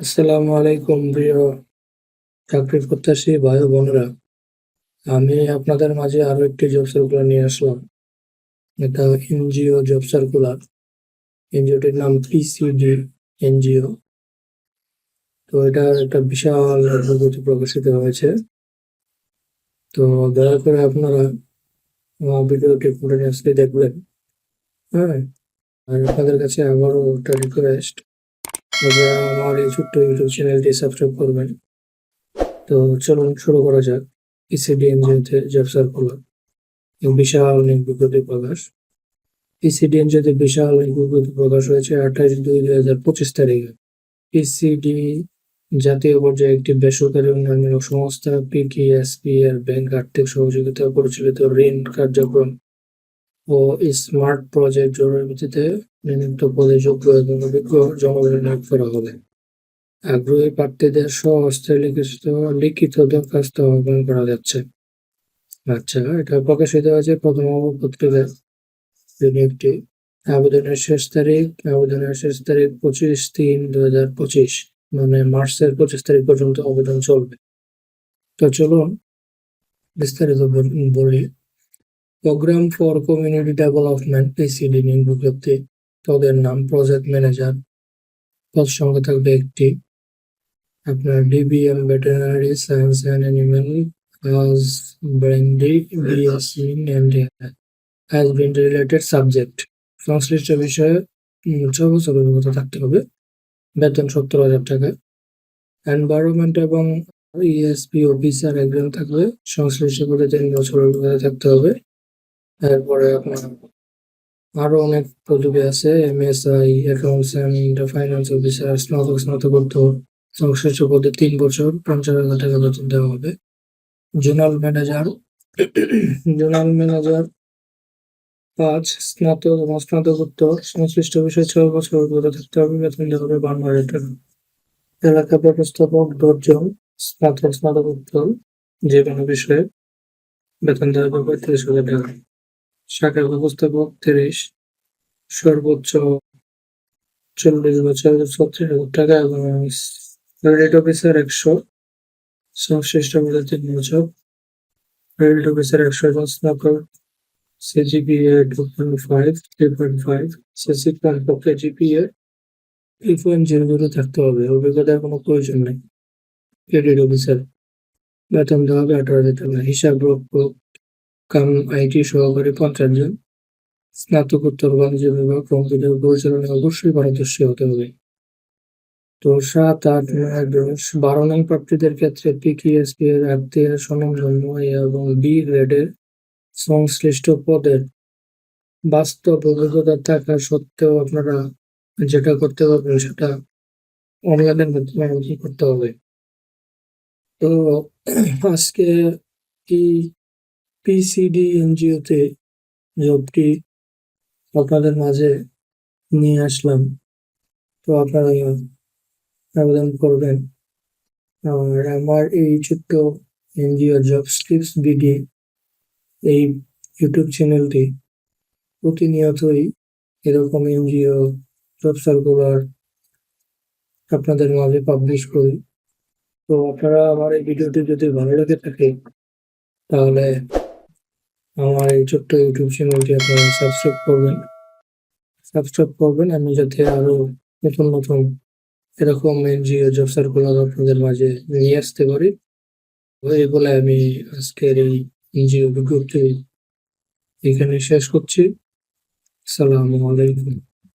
আসসালামু আলাইকুম প্রিয় চাকরি প্রত্যাশী ভাই বোনরা। আমি আপনাদের মাঝে আরও একটি জব সার্কুলার নিয়ে আসলাম। এটা এনজিও জব সার্কুলার এনজিওটির নাম পিসিডি এনজিও তো এটা একটা বিশাল অগ্রগতি প্রকাশিত হয়েছে। তো দয়া করে আপনারা ভিডিওটি কন্টিনিউসলি দেখবেন। হ্যাঁ আর আপনাদের কাছে আবারও একটা রিকোয়েস্ট আপনারা আমার এই ছোট্ট ইউটিউব চ্যানেলটি সাবস্ক্রাইব করবেন। তো চলুন শুরু করা যাক। পিসিডি এনজিওতে জব সার্কুলার বিশাল বিজ্ঞপ্তি প্রকাশ। পিসিডি এনজিওতে বিশাল বিজ্ঞপ্তি প্রকাশ হয়েছে, আঠাশ দুই দুই হাজার পঁচিশ তারিখে। পিসিডি জাতীয় পর্যায়ে একটি বেসরকারি উন্নয়নমূলক সংস্থা পিকিএসপি এর ব্যাংক আর্থিক সহযোগিতা পরিচালিত ঋণ কার্যক্রম ও স্মার্ট প্রজেক্ট জরুরি ভিত্তিতে নিযুক্ত পদে যোগ্য এবং অভিজ্ঞ জনগণের নিয়োগ করা হবে। আগ্রহী প্রার্থীদের স্বহস্তে লিখিত লিখিত দরখাস্ত আহ্বান করা যাচ্ছে। আচ্ছা এটা প্রকাশিত হয়েছে প্রথম আলো পত্রিকায় একটি আবেদনের শেষ তারিখ, আবেদনের শেষ তারিখ পঁচিশ তিন দু হাজার পঁচিশ মানে মার্চের পঁচিশ তারিখ পর্যন্ত আবেদন চলবে। তো চলুন বিস্তারিত বলি। Program for community development PCD নিয়োগ বিজ্ঞপ্তি। পদের নাম প্রজেক্ট ম্যানেজার পদ সংখ্যা থাকবে একটি। আপনার DBM veterinary science and animal husbandry BSc and husband related subject সংশ্লিষ্ট বিষয়ে ছ বছর অভিজ্ঞতা থাকতে হবে। বেতন সত্তর হাজার টাকা। এনভায়রনমেন্ট এবং ইএসপি অফিসার একজন থাকবে। সংশ্লিষ্ট পদে তিন বছর অভিজ্ঞতা থাকতে হবে। এরপরে আপনার আরও অনেক পদবি আছে MSI accounts and finance officer স্নাতক, স্নাতকোত্তর, সংশ্লিষ্ট পদে তিন বছর, পঞ্চাশ হাজার টাকা বেতন দেওয়া হবে। জোনাল ম্যানেজার জোনাল ম্যানেজার পাঁচ, স্নাতক এবং স্নাতকোত্তর, সংশ্লিষ্ট বিষয়ে ছয় বছর অভিজ্ঞতা থাকতে হবে, বেতন দেওয়া হবে বান্ন হাজার টাকা। এলাকা ব্যবস্থাপক দশজন, স্নাতক, স্নাতকোত্তর যে কোনো বিষয়ে বেতন দেওয়া হবে পঁয়ত্রিশ হাজার টাকা। শাখা ব্যবস্থাপক তিরিশ, সর্বোচ্চ চল্লিশ বছর, ছত্রিশ হাজার টাকা এবং ক্রেডিট অফিসার একশো, সংশ্লিষ্ট পদে তিন বছর। ক্রেডিট অফিসার একশো স্নাতক CGPA two point five three point five CC কমপক্ষে GPA three point zero zero থাকতে হবে, অভিজ্ঞতার কোনো প্রয়োজন নেই। ক্রেডিট অফিসার বেতন দেওয়া হবে আঠারো হাজার টাকা। হিসাব রক্ষক কাম আইটি সহকারী পঞ্চাশ জন। স্নাতকোত্তর বাণিজ্য বিভাগ কম্পিউটার পরিচালনায় অবশ্যই পারদর্শী হতে হবে। তো সাত, আট, নয়, দশ, বারো নং প্রাপ্তিদের ক্ষেত্রে পিকিএসপি এর আত্মীয় স্বনামধন্য এবং বি গ্রেডের সংশ্লিষ্ট পদের বাস্তব অভিজ্ঞতা থাকা সত্ত্বেও আপনারা যেটা করতে পারবেন সেটা অনলাইনের মাধ্যমে করতে হবে। তো আজকে এই পিসিডি এনজিওতে জবটি আপনাদের মাঝে নিয়ে আসলাম। তো আপনারা আবেদন করবেন। আর আমার এই ছোট্ট এনজিও জব স্লিপস বিডি এই ইউটিউব চ্যানেলটি প্রতিনিয়তই এরকম এনজিও জব সার্কুলার আপনাদের মাঝে পাবলিশ করি। তো আপনারা আমার এই ভিডিওটি যদি ভালো লেগে থাকে, তাহলে আমার এই ছোট্ট ইউটিউব চ্যানেলটি আপনারা সাবস্ক্রাইব করবেন। সাবস্ক্রাইব করবেন, আমি যাতে আরও নতুন নতুন এরকম এনজিও জব সার্কুলার আপনাদের মাঝে নিয়ে আসতে পারি। এই বলে আমি আজকের এই এনজিও বিজ্ঞপ্তি এখানে শেষ করছি। আসসালামু আলাইকুম।